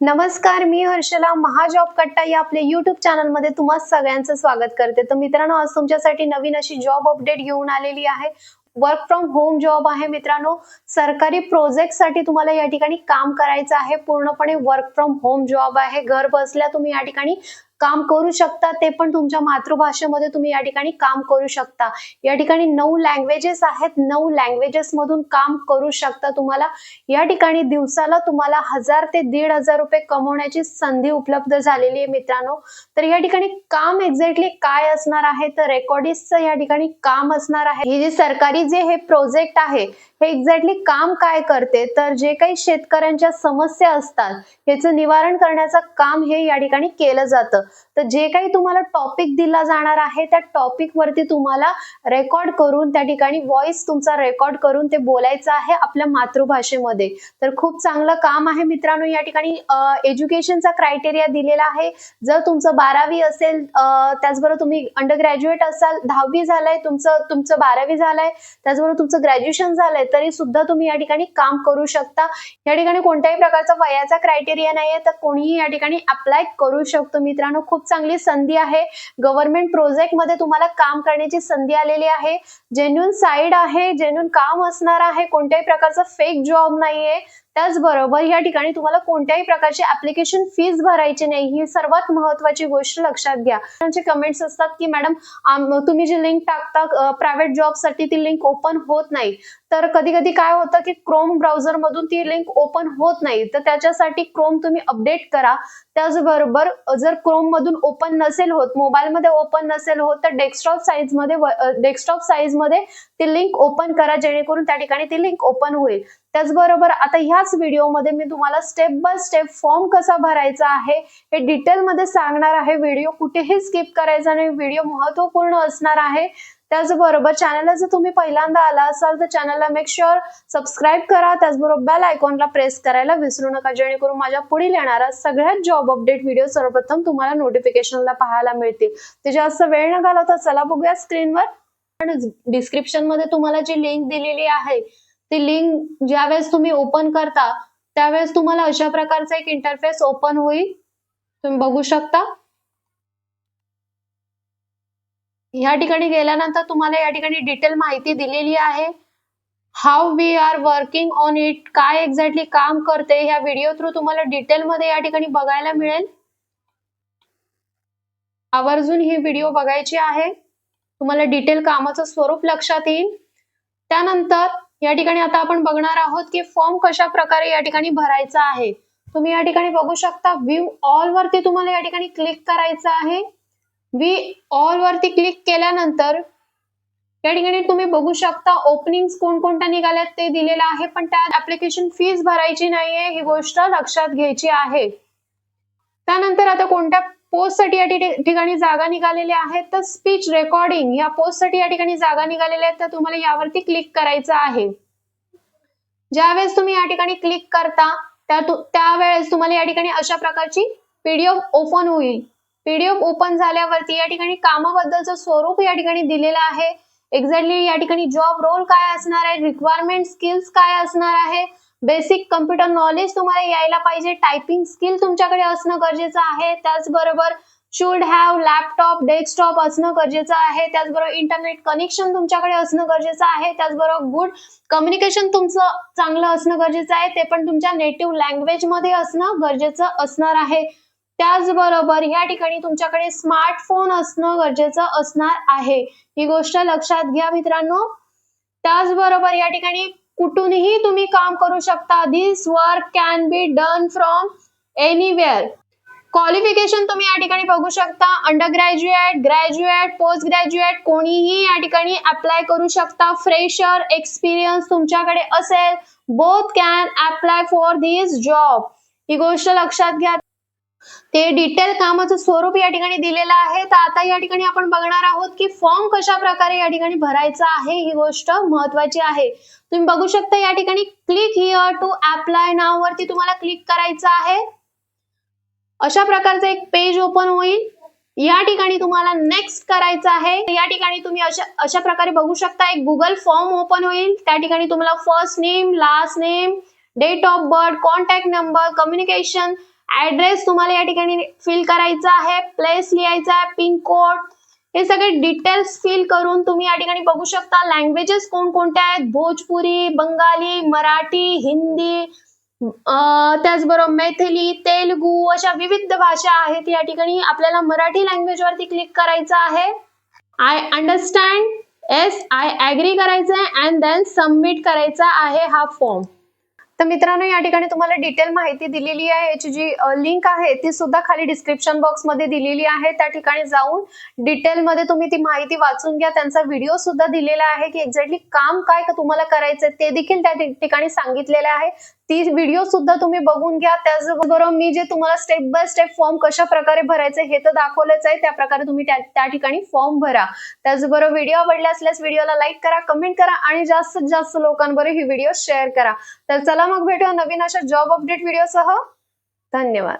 नमस्कार मी हर्षला महाजॉब कट्टा या आपल्या युट्यूब चॅनलमध्ये तुम्हा सगळ्यांचं स्वागत करते. तर मित्रांनो आज तुमच्यासाठी नवीन अशी जॉब अपडेट घेऊन आलेली आहे. वर्क फ्रॉम होम जॉब आहे मित्रांनो. सरकारी प्रोजेक्टसाठी तुम्हाला या ठिकाणी काम करायचं आहे. पूर्णपणे वर्क फ्रॉम होम जॉब आहे. घर बसल्या तुम्ही या ठिकाणी काम करू शकता ते पण तुमच्या मातृभाषेमध्ये तुम्ही या ठिकाणी काम करू शकता. या ठिकाणी नऊ लँग्वेजेस आहेत नऊ लँग्वेजेस मधून काम करू शकता तुम्हाला. या ठिकाणी दिवसाला तुम्हाला हजार ते दीड हजार रुपये कमवण्याची संधी उपलब्ध झालेली आहे मित्रांनो. तर या ठिकाणी काम एक्झॅक्टली काय असणार आहे? तर रेकॉर्डिस्टचं या ठिकाणी काम असणार आहे. हे जे सरकारी जे हे प्रोजेक्ट आहे हे एक्झॅक्टली काम काय करते? तर जे काही शेतकऱ्यांच्या समस्या असतात याचं निवारण करण्याचं काम हे या ठिकाणी केलं जातं. तर जे काही तुम्हाला टॉपिक दिला जाणार आहे त्या टॉपिक वरती तुम्हाला रेकॉर्ड करून त्या ठिकाणी व्हॉइस तुमचा रेकॉर्ड करून ते बोलायचं आहे आपल्या मातृभाषेमध्ये. तर खूप चांगलं काम आहे मित्रांनो या ठिकाणी एज्युकेशनचा क्रायटेरिया दिलेला आहे. जर तुमचं बारावी असेल त्याचबरोबर तुम्ही अंडर ग्रॅज्युएट असाल दहावी झालंय तुमचं तुमचं बारावी झालंय त्याचबरोबर तुमचं ग्रॅज्युएशन झालंय तरी सुद्धा तुम्ही या ठिकाणी काम करू शकता. या ठिकाणी कोणत्याही प्रकारचा वयाचा क्रायटेरिया नाहीये तर कोणीही या ठिकाणी अप्लाय करू शकतो मित्रांनो. खूप चांगली संधी आहे. गव्हर्नमेंट प्रोजेक्टमध्ये तुम्हाला काम करण्याची संधी आलेली आहे. जेन्युन साईड आहे जेन्युन काम असणार आहे. कोणत्याही प्रकारचा फेक जॉब नाहीये. त्याचबरोबर या ठिकाणी तुम्हाला कोणत्याही प्रकारची ऍप्लिकेशन फीस भरायची नाही. ही सर्वात महत्वाची गोष्ट लक्षात घ्या. त्यांचे कमेंट्स असतात की मॅडम तुम्ही जी लिंक टाकता प्रायव्हेट जॉबसाठी ती लिंक ओपन होत नाही. तर कधी कधी काय होतं की क्रोम ब्राउझर मधून ती लिंक ओपन होत नाही. तर त्याच्यासाठी क्रोम तुम्ही अपडेट करा. त्याचबरोबर जर क्रोम मधून ओपन नसेल होत मोबाईलमध्ये ओपन नसेल होत तर डेस्कटॉप साईजमध्ये डेस्कटॉप साईजमध्ये ती लिंक ओपन करा जेणेकरून त्या ठिकाणी ती लिंक ओपन होईल. त्याचबरोबर आता ह्याच व्हिडिओमध्ये मी तुम्हाला स्टेप बाय स्टेप फॉर्म कसा भरायचा आहे हे डिटेलमध्ये सांगणार आहे. व्हिडिओ कुठेही स्किप करायचा आणि व्हिडिओ महत्त्वपूर्ण असणार आहे. त्याचबरोबर चॅनलला जर तुम्ही पहिल्यांदा आला असाल तर चॅनलला मेक शुअर सबस्क्राईब करा. त्याचबरोबर बेल आयकॉनला प्रेस करायला विसरू नका. जेणेकरून माझ्या पुढील येणाऱ्या सगळ्यात जॉब अपडेट व्हिडिओ सर्वप्रथम तुम्हाला नोटिफिकेशनला पाहायला मिळतील. ते जास्त वेळ न घालवता चला बघूया स्क्रीनवर डिस्क्रिप्शनमध्ये तुम्हाला जी लिंक दिलेली आहे ती लिंक ज्यावेळेस तुम्ही ओपन करता त्यावेळेस तुम्हाला अशा प्रकारचा एक इंटरफेस ओपन होईल. तुम्ही बघू शकता. या ठिकाणी गेल्यानंतर तुम्हाला या ठिकाणी डिटेल माहिती दिलेली आहे. How we are working on it काय एक्झॅक्टली काम करते ह्या व्हिडिओ थ्रू तुम्हाला डिटेलमध्ये या ठिकाणी बघायला मिळेल. आवर्जून ही व्हिडिओ बघायची आहे. तुम्हाला डिटेल कामाचं स्वरूप लक्षात येईल. त्यानंतर या ठिकाणी आता आपण बघणार आहोत की फॉर्म कशा प्रकारे या ठिकाणी भरायचा आहे. तुम्ही या ठिकाणी बघू शकता व्ह्यू ऑल वरती तुम्हाला या ठिकाणी क्लिक करायचं आहे. व्ही ऑल वरती क्लिक केल्यानंतर या ठिकाणी तुम्ही बघू शकता ओपनिंग कोणकोणत्या निघाल्यात ते दिलेलं आहे पण त्यात ऍप्लिकेशन फीस भरायची नाहीये ही गोष्ट लक्षात घ्यायची आहे. त्यानंतर आता कोणत्या पोस्टसाठी या ठिकाणी जागा निघालेल्या आहेत तर स्पीच रेकॉर्डिंग या पोस्टसाठी या ठिकाणी जागा निघालेल्या आहेत. तर तुम्हाला यावरती क्लिक करायचं आहे. ज्यावेळेस तुम्ही या ठिकाणी क्लिक करता त्या त्यावेळेस तुम्हाला या ठिकाणी अशा प्रकारची पीडीएफ ओपन होईल. पीडीएफ ओपन झाल्यावरती या ठिकाणी कामाबद्दलचं स्वरूप या ठिकाणी दिलेलं आहे. एक्झॅक्टली या ठिकाणी जॉब रोल काय असणार आहे? रिक्वायरमेंट स्किल्स काय असणार आहे? बेसिक कम्प्युटर नॉलेज तुम्हाला यायला पाहिजे. टायपिंग स्किल तुमच्याकडे असणं गरजेचं आहे. त्याचबरोबर शुड हॅव लॅपटॉप डेस्कटॉप असणं गरजेचं आहे. त्याचबरोबर इंटरनेट कनेक्शन तुमच्याकडे असणं गरजेचं आहे. त्याचबरोबर गुड कम्युनिकेशन तुमचं चांगलं असणं गरजेचं आहे. ते पण तुमच्या नेटिव्ह लँग्वेजमध्ये असणं गरजेचं असणार आहे. त्याचबरोबर या ठिकाणी तुमच्याकडे स्मार्टफोन असणं गरजेचं असणार आहे. ही गोष्ट लक्षात घ्या मित्रांनो. त्याचबरोबर या ठिकाणी कुठूनही तुम्ही काम करू शकता. This work can be done from anywhere qualification तुम्ही या ठिकाणी बघू शकता. Under graduate graduate post graduate कोणीही या ठिकाणी अप्लाय करू शकता. फ्रेशर एक्सपिरियन्स तुमच्याकडे असेल. Both can apply for this job ही गोष्ट लक्षात घ्या. ते डिटेल कामाचं स्वरूप या ठिकाणी दिलेलं आहे. तर आता या ठिकाणी आपण बघणार आहोत की फॉर्म कशा प्रकारे या ठिकाणी भरायचा आहे ही गोष्ट महत्वाची आहे. तुम्ही बघू शकता या ठिकाणी क्लिक हिअर टू अप्लाय नाव वरती तुम्हाला क्लिक करायचं आहे. अशा प्रकारचं एक पेज ओपन होईल. या ठिकाणी तुम्हाला नेक्स्ट करायचं आहे. या ठिकाणी तुम्ही अशा अशा प्रकारे बघू शकता एक गुगल फॉर्म ओपन होईल. त्या ठिकाणी तुम्हाला first name last name date of birth contact number communication address तुम्हाला या ठिकाणी फिल करायचा आहे. प्लेस लिहायचा आहे पिन कोड हे सगळे डिटेल्स फिल करून तुम्ही या ठिकाणी बघू शकता. लँग्वेजेस कोणकोणत्या आहेत? भोजपुरी बंगाली मराठी हिंदी त्याचबरोबर मैथिली तेलगू अशा विविध भाषा आहेत या ठिकाणी. आपल्याला मराठी लँग्वेज वरती क्लिक करायचं आहे. I understand yes I agree करायचं आहे अँड देन सबमिट करायचा आहे हा फॉर्म तर मित्रांनो या ठिकाणी तुम्हाला डिटेल माहिती दिलेली आहे. याची जी लिंक आहे ती सुद्धा खाली डिस्क्रिप्शन बॉक्समध्ये दिलेली आहे. त्या ठिकाणी जाऊन डिटेल मध्ये तुम्ही ती माहिती वाचून घ्या. त्यांचा व्हिडिओ सुद्धा दिलेला आहे की एक्झॅक्टली काम काय का तुम्हाला करायचं ते देखील त्या ठिकाणी सांगितलेलं आहे. ती व्हिडिओ सुद्धा तुम्ही बघून घ्या. त्याचबरोबर मी जे तुम्हाला स्टेप बाय स्टेप फॉर्म कशा प्रकारे भरायचे हे तर दाखवलंच आहे. त्या प्रकारे तुम्ही त्या त्या ठिकाणी फॉर्म भरा. त्याचबरोबर व्हिडिओ आवडला असल्यास व्हिडिओला लाईक करा कमेंट करा आणि जास्तीत जास्त लोकांबरोबर ही व्हिडिओ शेअर करा. तर चला मग भेटूया नवीन अशा जॉब अपडेट व्हिडिओसह धन्यवाद.